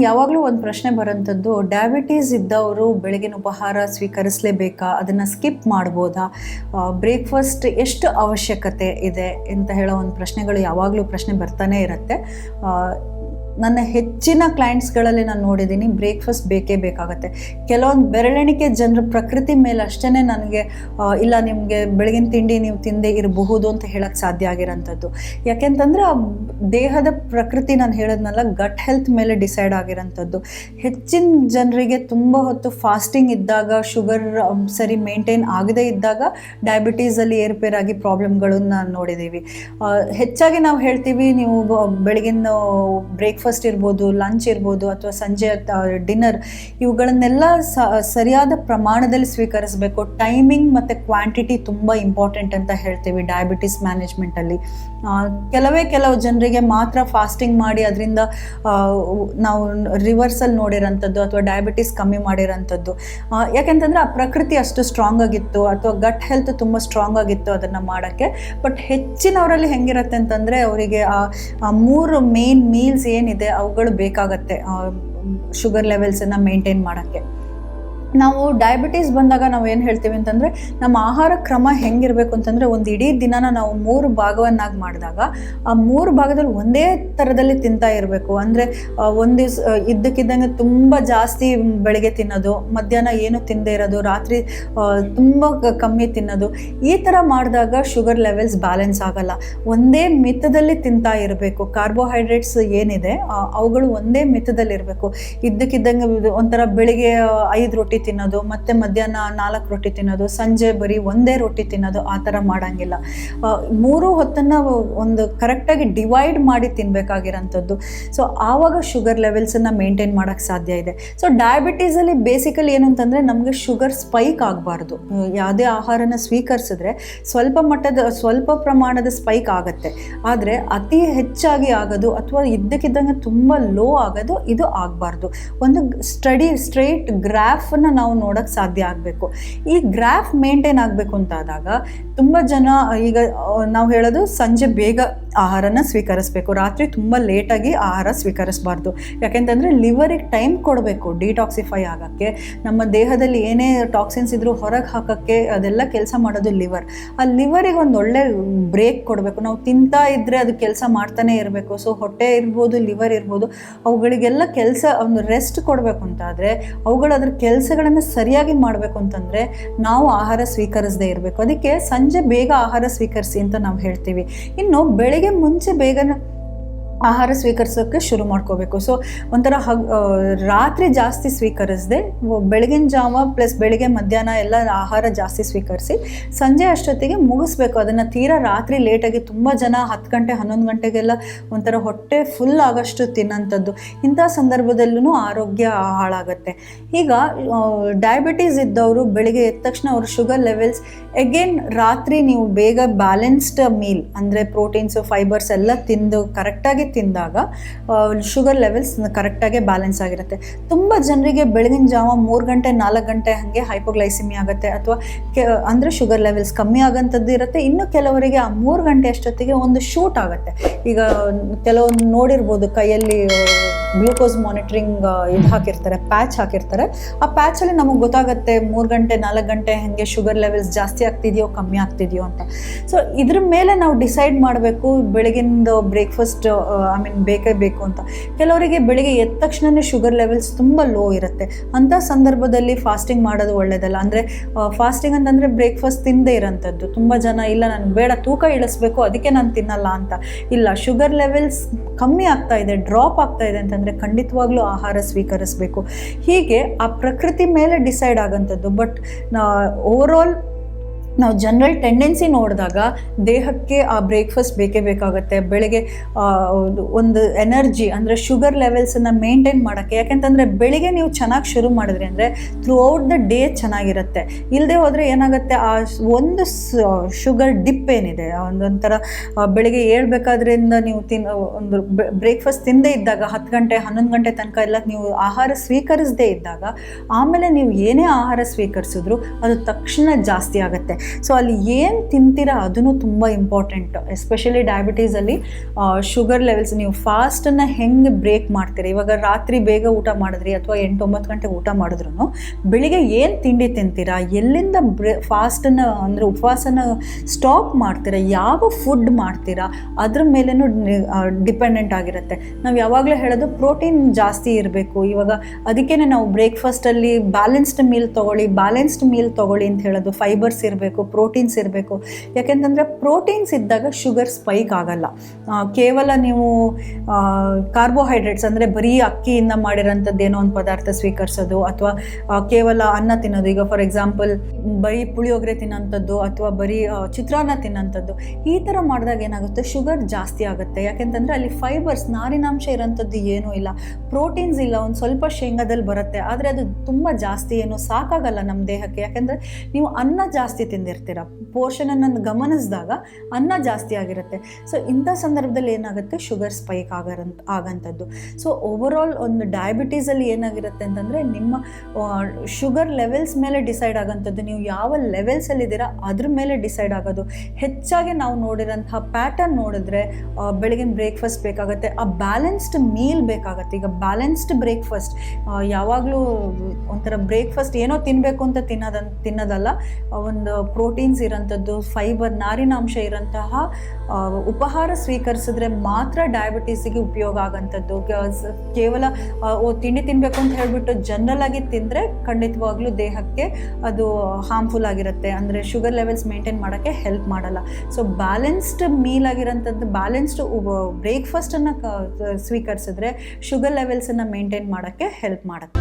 ನಂಗೆ ಯಾವಾಗಲೂ ಒಂದು ಪ್ರಶ್ನೆ ಬರೋಂಥದ್ದು ಡಯಾಬಿಟೀಸ್ ಇದ್ದವರು ಬೆಳಗಿನ ಉಪಹಾರ ಸ್ವೀಕರಿಸಲೇಬೇಕಾ? ಅದನ್ನು ಸ್ಕಿಪ್ ಮಾಡ್ಬೋದಾ? ಬ್ರೇಕ್ಫಾಸ್ಟ್ ಎಷ್ಟು ಅವಶ್ಯಕತೆ ಇದೆ? ಅಂತ ಹೇಳೋ ಒಂದು ಪ್ರಶ್ನೆಗಳು ಯಾವಾಗಲೂ ಪ್ರಶ್ನೆ ಬರ್ತಾನೆ ಇರುತ್ತೆ. ನನ್ನ ಹೆಚ್ಚಿನ ಕ್ಲೈಂಟ್ಸ್ಗಳಲ್ಲಿ ನಾನು ನೋಡಿದ್ದೀನಿ ಬ್ರೇಕ್ಫಾಸ್ಟ್ ಬೇಕೇ ಬೇಕಾಗುತ್ತೆ. ಕೆಲವೊಂದು ಬೆರಳೆಣಿಕೆ ಜನರ ಪ್ರಕೃತಿ ಮೇಲೆ ಅಷ್ಟೇ ನನಗೆ ಇಲ್ಲ ನಿಮಗೆ ಬೆಳಗಿನ ತಿಂಡಿ ನೀವು ತಿಂದೇ ಇರಬಹುದು ಅಂತ ಹೇಳಕ್ಕೆ ಸಾಧ್ಯ ಆಗಿರೋಂಥದ್ದು. ಯಾಕೆಂತಂದ್ರೆ ಆ ದೇಹದ ಪ್ರಕೃತಿ ನಾನು ಹೇಳೋದ್ನಲ್ಲ ಗಟ್ ಹೆಲ್ತ್ ಮೇಲೆ ಡಿಸೈಡ್ ಆಗಿರೋಂಥದ್ದು. ಹೆಚ್ಚಿನ ಜನರಿಗೆ ತುಂಬ ಹೊತ್ತು ಫಾಸ್ಟಿಂಗ್ ಇದ್ದಾಗ ಶುಗರ್ ಸರಿ ಮೇಂಟೈನ್ ಆಗದೇ ಇದ್ದಾಗ ಡಯಾಬಿಟೀಸಲ್ಲಿ ಏರುಪೇರಾಗಿ ಪ್ರಾಬ್ಲಮ್ಗಳನ್ನ ನೋಡಿದ್ದೀವಿ ಹೆಚ್ಚಾಗಿ ನಾವು ಹೇಳ್ತೀವಿ, ನೀವು ಬೆಳಗಿನ ಬ್ರೇಕ್ಫಾಸ್ಟ್ ಇರ್ಬೋದು ಲಂಚ್ ಇರ್ಬೋದು ಅಥವಾ ಸಂಜೆ ಡಿನ್ನರ್ ಇವುಗಳನ್ನೆಲ್ಲ ಸರಿಯಾದ ಪ್ರಮಾಣದಲ್ಲಿ ಸ್ವೀಕರಿಸಬೇಕು. ಟೈಮಿಂಗ್ ಮತ್ತು ಕ್ವಾಂಟಿಟಿ ತುಂಬ ಇಂಪಾರ್ಟೆಂಟ್ ಅಂತ ಹೇಳ್ತೀವಿ ಡಯಾಬಿಟಿಸ್ ಮ್ಯಾನೇಜ್ಮೆಂಟಲ್ಲಿ ಕೆಲವೇ ಕೆಲವು ಜನರಿಗೆ ಮಾತ್ರ ಫಾಸ್ಟಿಂಗ್ ಮಾಡಿ ಅದರಿಂದ ನಾವು ರಿವರ್ಸಲ್ ನೋಡಿರೋಂಥದ್ದು ಅಥವಾ ಡಯಾಬಿಟಿಸ್ ಕಮ್ಮಿ ಮಾಡಿರೋಂಥದ್ದು. ಯಾಕೆಂತಂದರೆ ಆ ಪ್ರಕೃತಿ ಅಷ್ಟು ಸ್ಟ್ರಾಂಗ್ ಆಗಿತ್ತು ಅಥವಾ ಗಟ್ ಹೆಲ್ತ್ ತುಂಬ ಸ್ಟ್ರಾಂಗ್ ಆಗಿತ್ತು ಅದನ್ನು ಮಾಡೋಕ್ಕೆ. ಬಟ್ ಹೆಚ್ಚಿನವರಲ್ಲಿ ಹೆಂಗಿರುತ್ತೆ ಅಂತಂದರೆ ಅವರಿಗೆ ಆ ಮೂರು ಮೇನ್ ಮೀಲ್ಸ್ ಏನಿದೆ ಅವುಗಳು ಬೇಕಾಗತ್ತೆ ಶುಗರ್ ಲೆವೆಲ್ಸನ್ನು ಮೇಂಟೈನ್ ಮಾಡೋಕ್ಕೆ. ನಾವು ಡಯಾಬಿಟೀಸ್ ಬಂದಾಗ ನಾವು ಏನು ಹೇಳ್ತೀವಿ ಅಂತಂದರೆ ನಮ್ಮ ಆಹಾರ ಕ್ರಮ ಹೆಂಗಿರಬೇಕು ಅಂತಂದರೆ ಒಂದು ಇಡೀ ದಿನನ ನಾವು ಮೂರು ಭಾಗವನ್ನಾಗಿ ಮಾಡಿದಾಗ ಆ ಮೂರು ಭಾಗದಲ್ಲಿ ಒಂದೇ ಥರದಲ್ಲಿ ತಿಂತಾ ಇರಬೇಕು. ಅಂದರೆ ಒಂದು ದಿವ್ಸ ಇದ್ದಕ್ಕಿದ್ದಂಗೆ ತುಂಬ ಜಾಸ್ತಿ ಬೆಳಗ್ಗೆ ತಿನ್ನೋದು, ಮಧ್ಯಾಹ್ನ ಏನು ತಿಂದೇ ಇರೋದು, ರಾತ್ರಿ ತುಂಬ ಕಮ್ಮಿ ತಿನ್ನೋದು, ಈ ಥರ ಮಾಡಿದಾಗ ಶುಗರ್ ಲೆವೆಲ್ಸ್ ಬ್ಯಾಲೆನ್ಸ್ ಆಗಲ್ಲ. ಒಂದೇ ಮಿತದಲ್ಲಿ ತಿಂತಾ ಇರಬೇಕು. ಕಾರ್ಬೋಹೈಡ್ರೇಟ್ಸ್ ಏನಿದೆ ಅವುಗಳು ಒಂದೇ ಮಿತದಲ್ಲಿರಬೇಕು. ಇದ್ದಕ್ಕಿದ್ದಂಗೆ ಇದು ಒಂಥರ ಬೆಳಿಗ್ಗೆ ಐದು ರೊಟ್ಟಿ ತಿನ್ನೋದು, ಮತ್ತೆ ಮಧ್ಯಾಹ್ನ ನಾಲ್ಕು ರೊಟ್ಟಿ ತಿನ್ನೋದು, ಸಂಜೆ ಬರೀ ಒಂದೇ ರೊಟ್ಟಿ ತಿನ್ನೋದು ಆ ಥರ ಮಾಡೋಂಗಿಲ್ಲ. ಮೂರು ಹೊತ್ತನ್ನು ಒಂದು ಕರೆಕ್ಟಾಗಿ ಡಿವೈಡ್ ಮಾಡಿ ತಿನ್ನಬೇಕಾಗಿರೋಂಥದ್ದು ಸೊ, ಆವಾಗ ಶುಗರ್ ಲೆವೆಲ್ಸನ್ನು ಮೇಂಟೈನ್ ಮಾಡೋಕ್ಕೆ ಸಾಧ್ಯ ಇದೆ. ಸೊ, ಡಯಾಬಿಟೀಸಲ್ಲಿ ಬೇಸಿಕಲಿ ಏನು ಅಂತಂದರೆ ನಮಗೆ ಶುಗರ್ ಸ್ಪೈಕ್ ಆಗಬಾರ್ದು. ಯಾವುದೇ ಆಹಾರನ ಸ್ವೀಕರಿಸಿದ್ರೆ ಸ್ವಲ್ಪ ಮಟ್ಟದ, ಸ್ವಲ್ಪ ಪ್ರಮಾಣದ ಸ್ಪೈಕ್ ಆಗುತ್ತೆ. ಆದರೆ ಅತಿ ಹೆಚ್ಚಾಗಿ ಆಗೋದು ಅಥವಾ ಇದ್ದಕ್ಕಿದ್ದಂಗೆ ತುಂಬ ಲೋ ಆಗೋದು ಇದು ಆಗಬಾರ್ದು. ಒಂದು ಸ್ಟಡಿ, ಸ್ಟ್ರೈಟ್ ಗ್ರಾಫನ್ನು ನಾವು ನೋಡೋಕ್ಕೆ ಸಾಧ್ಯ ಆಗಬೇಕು. ಈ ಗ್ರಾಫ್ ಮೇಂಟೈನ್ ಆಗಬೇಕು ಅಂತಾದಾಗ ತುಂಬ ಜನ, ಈಗ ನಾವು ಹೇಳೋದು ಸಂಜೆ ಬೇಗ ಆಹಾರನ ಸ್ವೀಕರಿಸಬೇಕು. ರಾತ್ರಿ ತುಂಬ ಲೇಟಾಗಿ ಆಹಾರ ಸ್ವೀಕರಿಸಬಾರ್ದು. ಯಾಕೆಂತಂದರೆ ಲಿವರಿಗೆ ಟೈಮ್ ಕೊಡಬೇಕು ಡಿಟಾಕ್ಸಿಫೈ ಆಗೋಕ್ಕೆ. ನಮ್ಮ ದೇಹದಲ್ಲಿ ಏನೇ ಟಾಕ್ಸಿನ್ಸ್ ಇದ್ರೂ ಹೊರಗೆ ಹಾಕೋಕ್ಕೆ ಅದೆಲ್ಲ ಕೆಲಸ ಮಾಡೋದು ಲಿವರ್ ಆ ಲಿವರಿಗೆ ಒಂದು ಒಳ್ಳೆ ಬ್ರೇಕ್ ಕೊಡಬೇಕು. ನಾವು ತಿಂತಾ ಇದ್ದರೆ ಅದು ಕೆಲಸ ಮಾಡ್ತಾನೆ ಇರಬೇಕು. ಸೊ ಹೊಟ್ಟೆ ಇರ್ಬೋದು ಲಿವರ್ ಇರ್ಬೋದು, ಅವುಗಳಿಗೆಲ್ಲ ಕೆಲಸ, ಒಂದು ರೆಸ್ಟ್ ಕೊಡಬೇಕು ಅಂತಾದರೆ ಅವುಗಳು ಅದ್ರ ಕೆಲಸಗಳನ್ನು ಸರಿಯಾಗಿ ಮಾಡಬೇಕು ಅಂತಂದರೆ ನಾವು ಆಹಾರ ಸ್ವೀಕರಿಸದೇ ಇರಬೇಕು. ಅದಕ್ಕೆ ಸಂಜೆ ಬೇಗ ಆಹಾರ ಸ್ವೀಕರಿಸಿ ಅಂತ ನಾವು ಹೇಳ್ತೀವಿ. ಇನ್ನು ಬೆಳಗ್ಗೆ ಮುಂಚೆ ಬೇಗನೆ ಆಹಾರ ಸ್ವೀಕರಿಸೋಕ್ಕೆ ಶುರು ಮಾಡ್ಕೋಬೇಕು. ಸೊ ಒಂಥರ ಹಗ್ ರಾತ್ರಿ ಜಾಸ್ತಿ ಸ್ವೀಕರಿಸದೆ ಬೆಳಗಿನ ಜಾವ ಪ್ಲಸ್ ಬೆಳಿಗ್ಗೆ ಮಧ್ಯಾಹ್ನ ಎಲ್ಲ ಆಹಾರ ಜಾಸ್ತಿ ಸ್ವೀಕರಿಸಿ, ಸಂಜೆ ಅಷ್ಟೊತ್ತಿಗೆ ಮುಗಿಸ್ಬೇಕು. ಅದನ್ನು ತೀರಾ ರಾತ್ರಿ ಲೇಟಾಗಿ ತುಂಬ ಜನ ಹತ್ತು ಗಂಟೆ, ಹನ್ನೊಂದು ಗಂಟೆಗೆಲ್ಲ ಒಂಥರ ಹೊಟ್ಟೆ ಫುಲ್ ಆಗೋಷ್ಟು ತಿನ್ನೋಂಥದ್ದು ಇಂಥ ಸಂದರ್ಭದಲ್ಲೂ ಆರೋಗ್ಯ ಹಾಳಾಗುತ್ತೆ. ಈಗ ಡಯಾಬಿಟೀಸ್ ಇದ್ದವರು ಬೆಳಿಗ್ಗೆ ಎದ್ದ ತಕ್ಷಣ ಅವ್ರ ಶುಗರ್ ಲೆವೆಲ್ಸ್ ಎಗೇನ್ ರಾತ್ರಿ ನೀವು ಬೇಗ ಬ್ಯಾಲೆನ್ಸ್ಡ್ ಮೀಲ್ ಅಂದರೆ ಪ್ರೋಟೀನ್ಸು ಫೈಬರ್ಸ್ ಎಲ್ಲ ತಿಂದು ಕರೆಕ್ಟಾಗಿ ತಿಂದಾಗ ಶುಗರ್ ಲೆವೆಲ್ಸ್ ಕರೆಕ್ಟಾಗಿ ಬ್ಯಾಲೆನ್ಸ್ ಆಗಿರುತ್ತೆ. ತುಂಬ ಜನರಿಗೆ ಬೆಳಗಿನ ಜಾವ ಮೂರು ಗಂಟೆ, ನಾಲ್ಕು ಗಂಟೆ ಹಾಗೆ ಹೈಪೋಗ್ಲೈಸಿಮಿ ಆಗುತ್ತೆ ಅಥವಾ ಕೆ, ಅಂದರೆ ಶುಗರ್ ಲೆವೆಲ್ಸ್ ಕಮ್ಮಿ ಆಗೋಂಥದ್ದು ಇರುತ್ತೆ. ಇನ್ನು ಕೆಲವರಿಗೆ ಆ ಮೂರು ಗಂಟೆ ಅಷ್ಟೊತ್ತಿಗೆ ಒಂದು ಶೂಟ್ ಆಗುತ್ತೆ. ಈಗ ಕೆಲವೊಂದು ನೋಡಿರ್ಬೋದು ಕೈಯಲ್ಲಿ ಗ್ಲೂಕೋಸ್ ಮಾನಿಟ್ರಿಂಗ್ ಇದು ಹಾಕಿರ್ತಾರೆ, ಪ್ಯಾಚ್ ಹಾಕಿರ್ತಾರೆ. ಆ ಪ್ಯಾಚಲ್ಲಿ ನಮಗೆ ಗೊತ್ತಾಗುತ್ತೆ ಮೂರು ಗಂಟೆ, ನಾಲ್ಕು ಗಂಟೆ ಹಾಗೆ ಶುಗರ್ ಲೆವೆಲ್ಸ್ ಜಾಸ್ತಿ ಆಗ್ತಿದೆಯೋ, ಕಮ್ಮಿ ಆಗ್ತಿದೆಯೋ ಅಂತ. ಸೊ, ಇದ್ರ ಮೇಲೆ ನಾವು ಡಿಸೈಡ್ ಮಾಡಬೇಕು ಬೆಳಗಿಂದ ಬ್ರೇಕ್ಫಾಸ್ಟ್ ಐ ಮೀನ್ ಬೇಕೇ ಬೇಕು ಅಂತ. ಕೆಲವರಿಗೆ ಬೆಳಿಗ್ಗೆ ಎದ್ದ ತಕ್ಷಣವೇ ಶುಗರ್ ಲೆವೆಲ್ಸ್ ತುಂಬ ಲೋ ಇರುತ್ತೆ. ಅಂಥ ಸಂದರ್ಭದಲ್ಲಿ ಫಾಸ್ಟಿಂಗ್ ಮಾಡೋದು ಒಳ್ಳೆಯದಲ್ಲ ಅಂದರೆ ಫಾಸ್ಟಿಂಗ್ ಅಂತಂದರೆ ಬ್ರೇಕ್ಫಾಸ್ಟ್ ತಿಂದೇ ಇರೋಂಥದ್ದು. ತುಂಬ ಜನ, ಇಲ್ಲ ನನಗೆ ಬೇಡ, ತೂಕ ಇಳಿಸ್ಬೇಕು, ಅದಕ್ಕೆ ನಾನು ತಿನ್ನಲ್ಲ ಅಂತ. ಇಲ್ಲ, ಶುಗರ್ ಲೆವೆಲ್ಸ್ ಕಮ್ಮಿ ಆಗ್ತಾ ಇದೆ, ಡ್ರಾಪ್ ಆಗ್ತಾ ಇದೆ ಅಂತಂದರೆ ಖಂಡಿತವಾಗ್ಲೂ ಆಹಾರ ಸ್ವೀಕರಿಸಬೇಕು. ಹೀಗೆ ಆ ಪ್ರಕೃತಿ ಮೇಲೆ ಡಿಸೈಡ್ ಆಗೋಂಥದ್ದು. ಬಟ್ ಓವರಾಲ್ ನಾವು ಜನರಲ್ ಟೆಂಡೆನ್ಸಿ ನೋಡಿದಾಗ ದೇಹಕ್ಕೆ ಆ ಬ್ರೇಕ್ಫಾಸ್ಟ್ ಬೇಕೇ ಬೇಕಾಗುತ್ತೆ. ಬೆಳಗ್ಗೆ ಒಂದು ಎನರ್ಜಿ ಅಂದರೆ ಶುಗರ್ ಲೆವೆಲ್ಸನ್ನು ಮೇಂಟೈನ್ ಮಾಡೋಕ್ಕೆ. ಯಾಕೆಂತಂದರೆ ಬೆಳಿಗ್ಗೆ ನೀವು ಚೆನ್ನಾಗಿ ಶುರು ಮಾಡಿದ್ರಿ ಅಂದರೆ ಥ್ರೂ ಔಟ್ ದ ಡೇ ಚೆನ್ನಾಗಿರುತ್ತೆ. ಇಲ್ಲದೆ ಹೋದರೆ ಏನಾಗುತ್ತೆ, ಆ ಒಂದು ಶುಗರ್ ಡಿಪ್ ಏನಿದೆ ಒಂದೊಂಥರ ಬೆಳಿಗ್ಗೆ ಏಳ್ಬೇಕಾದ್ರಿಂದ ನೀವು ತಿನ್ ಒಂದು ಬ್ರೇಕ್ಫಾಸ್ಟ್ ತಿಂದೇ ಇದ್ದಾಗ, ಹತ್ತು ಗಂಟೆ, ಹನ್ನೊಂದು ಗಂಟೆ ತನಕ ಎಲ್ಲ ನೀವು ಆಹಾರ ಸ್ವೀಕರಿಸದೇ ಇದ್ದಾಗ, ಆಮೇಲೆ ನೀವು ಏನೇ ಆಹಾರ ಸ್ವೀಕರಿಸಿದ್ರು ಅದು ತಕ್ಷಣ ಜಾಸ್ತಿ ಆಗುತ್ತೆ. ಸೊ ಅಲ್ಲಿ ಏನು ತಿಂತೀರಾ ಅದನ್ನು ತುಂಬ ಇಂಪಾರ್ಟೆಂಟ್ ಎಸ್ಪೆಷಲಿ ಡಯಾಬಿಟೀಸಲ್ಲಿ ಶುಗರ್ ಲೆವೆಲ್ಸ್ ನೀವು ಫಾಸ್ಟನ್ನು ಹೆಂಗೆ ಬ್ರೇಕ್ ಮಾಡ್ತೀರಿ? ಇವಾಗ ರಾತ್ರಿ ಬೇಗ ಊಟ ಮಾಡಿದ್ರಿ ಅಥವಾ ಎಂಟು ಒಂಬತ್ತು ಗಂಟೆಗೆ ಊಟ ಮಾಡಿದ್ರು ಬೆಳಿಗ್ಗೆ ಏನು ತಿಂಡಿ ತಿಂತೀರಾ? ಎಲ್ಲಿಂದ ಬ್ರೇ ಫಾಸ್ಟನ್ನು ಅಂದರೆ ಉಪವಾಸನ ಸ್ಟಾಪ್ ಮಾಡ್ತೀರಾ? ಯಾವ ಫುಡ್ ಮಾಡ್ತೀರಾ? ಅದ್ರ ಮೇಲೇನು ಡಿಪೆಂಡೆಂಟ್ ಆಗಿರುತ್ತೆ. ನಾವು ಯಾವಾಗಲೂ ಹೇಳೋದು ಪ್ರೋಟೀನ್ ಜಾಸ್ತಿ ಇರಬೇಕು. ಇವಾಗ ಅದಕ್ಕೇ ನಾವು ಬ್ರೇಕ್ಫಾಸ್ಟಲ್ಲಿ ಬ್ಯಾಲೆನ್ಸ್ಡ್ ಮೀಲ್ ತೊಗೊಳ್ಳಿ ಬ್ಯಾಲೆನ್ಸ್ಡ್ ಮೀಲ್ ತೊಗೊಳ್ಳಿ ಅಂತ ಹೇಳೋದು ಫೈಬರ್ಸ್ ಇರಬೇಕು. ಪ್ರೋಟೀನ್ಸ್ ಇರಬೇಕು ಯಾಕೆಂತಂದರೆ ಪ್ರೋಟೀನ್ಸ್ ಇದ್ದಾಗ ಶುಗರ್ ಸ್ಪೈಕ್ ಆಗಲ್ಲ. ಕೇವಲ ನೀವು ಕಾರ್ಬೋಹೈಡ್ರೇಟ್ಸ್ ಅಂದರೆ ಬರೀ ಅಕ್ಕಿಯಿಂದ ಮಾಡಿರೋಂಥದ್ದು ಏನೋ ಒಂದು ಪದಾರ್ಥ ಸ್ವೀಕರಿಸೋದು ಅಥವಾ ಕೇವಲ ಅನ್ನ ತಿನ್ನೋದು. ಈಗ ಫಾರ್ ಎಕ್ಸಾಂಪಲ್ ಬರೀ ಪುಳಿಯೋಗರೆ ತಿನ್ನೋಂಥದ್ದು ಅಥವಾ ಬರೀ ಚಿತ್ರಾನ್ನ ತಿನ್ನೋಂಥದ್ದು. ಈ ಥರ ಮಾಡಿದಾಗ ಏನಾಗುತ್ತೆ? ಶುಗರ್ ಜಾಸ್ತಿ ಆಗುತ್ತೆ. ಯಾಕೆಂತಂದರೆ ಅಲ್ಲಿ ಫೈಬರ್ಸ್ ನಾರಿನಾಂಶ ಇರೋಂಥದ್ದು ಏನೂ ಇಲ್ಲ. ಪ್ರೋಟೀನ್ಸ್ ಇಲ್ಲ. ಒಂದು ಸ್ವಲ್ಪ ಶೇಂಗಾದಲ್ಲಿ ಬರುತ್ತೆ. ಆದರೆ ಅದು ತುಂಬ ಜಾಸ್ತಿ ಏನು ಸಾಕಾಗಲ್ಲ ನಮ್ಮ ದೇಹಕ್ಕೆ. ಯಾಕೆಂದರೆ ನೀವು ಅನ್ನ ಜಾಸ್ತಿ നിർത്തിടും ಪೋರ್ಷನನ್ನು ಗಮನಿಸಿದಾಗ ಅನ್ನ ಜಾಸ್ತಿ ಆಗಿರುತ್ತೆ. ಸೊ ಇಂಥ ಸಂದರ್ಭದಲ್ಲಿ ಏನಾಗುತ್ತೆ? ಶುಗರ್ ಸ್ಪೈಕ್ ಆಗರಂತ, ಆಗಂಥದ್ದು. ಸೊ ಓವರಾಲ್ ಒಂದು ಡಯಾಬಿಟೀಸಲ್ಲಿ ಏನಾಗಿರುತ್ತೆ ಅಂತಂದರೆ ನಿಮ್ಮ ಶುಗರ್ ಲೆವೆಲ್ಸ್ ಮೇಲೆ ಡಿಸೈಡ್ ಆಗೋಂಥದ್ದು. ನೀವು ಯಾವ ಲೆವೆಲ್ಸಲ್ಲಿದ್ದೀರಾ ಅದ್ರ ಮೇಲೆ ಡಿಸೈಡ್ ಆಗೋದು. ಹೆಚ್ಚಾಗಿ ನಾವು ನೋಡಿರೋಂತಹ ಪ್ಯಾಟರ್ನ್ ನೋಡಿದ್ರೆ ಬೆಳಗಿನ ಬ್ರೇಕ್ಫಾಸ್ಟ್ ಬೇಕಾಗುತ್ತೆ. ಆ ಬ್ಯಾಲೆನ್ಸ್ಡ್ ಮೀಲ್ ಬೇಕಾಗುತ್ತೆ. ಈಗ ಬ್ಯಾಲೆನ್ಸ್ಡ್ ಬ್ರೇಕ್ಫಾಸ್ಟ್ ಯಾವಾಗಲೂ ಒಂಥರ ಬ್ರೇಕ್ಫಾಸ್ಟ್ ಏನೋ ತಿನ್ನಬೇಕು ಅಂತ ತಿನ್ನೋದ, ತಿನ್ನೋದಲ್ಲ ಒಂದು ಪ್ರೋಟೀನ್ಸ್ ಇರೋಂಥದ್ದು ಫೈಬರ್ ನಾರಿನಾಂಶ ಇರೋಂತಹ ಆ, ಉಪಹಾರ ಸ್ವೀಕರಿಸಿದ್ರೆ ಮಾತ್ರ ಡಯಾಬಿಟೀಸಿಗೆ ಉಪಯೋಗ ಆಗೋಂಥದ್ದು. ಕೇವಲ ಓ ತಿಂಡಿ ತಿನ್ನಬೇಕು ಅಂತ ಹೇಳಿಬಿಟ್ಟು ಜನರಲ್ ಆಗಿ ತಿಂದರೆ ಖಂಡಿತವಾಗ್ಲೂ ದೇಹಕ್ಕೆ ಅದು ಹಾರ್ಮ್ಫುಲ್ ಆಗಿರುತ್ತೆ. ಅಂದರೆ ಶುಗರ್ ಲೆವೆಲ್ಸ್ ಮೇಂಟೈನ್ ಮಾಡೋಕ್ಕೆ ಹೆಲ್ಪ್ ಮಾಡಲ್ಲ. ಸೊ ಬ್ಯಾಲೆನ್ಸ್ಡ್ ಮೀಲ್ ಆಗಿರೋಂಥದ್ದು ಬ್ಯಾಲೆನ್ಸ್ಡ್ ಬ್ರೇಕ್ಫಾಸ್ಟನ್ನು ಸ್ವೀಕರಿಸಿದ್ರೆ ಶುಗರ್ ಲೆವೆಲ್ಸನ್ನು ಮೇಂಟೈನ್ ಮಾಡೋಕ್ಕೆ ಹೆಲ್ಪ್ ಮಾಡುತ್ತೆ.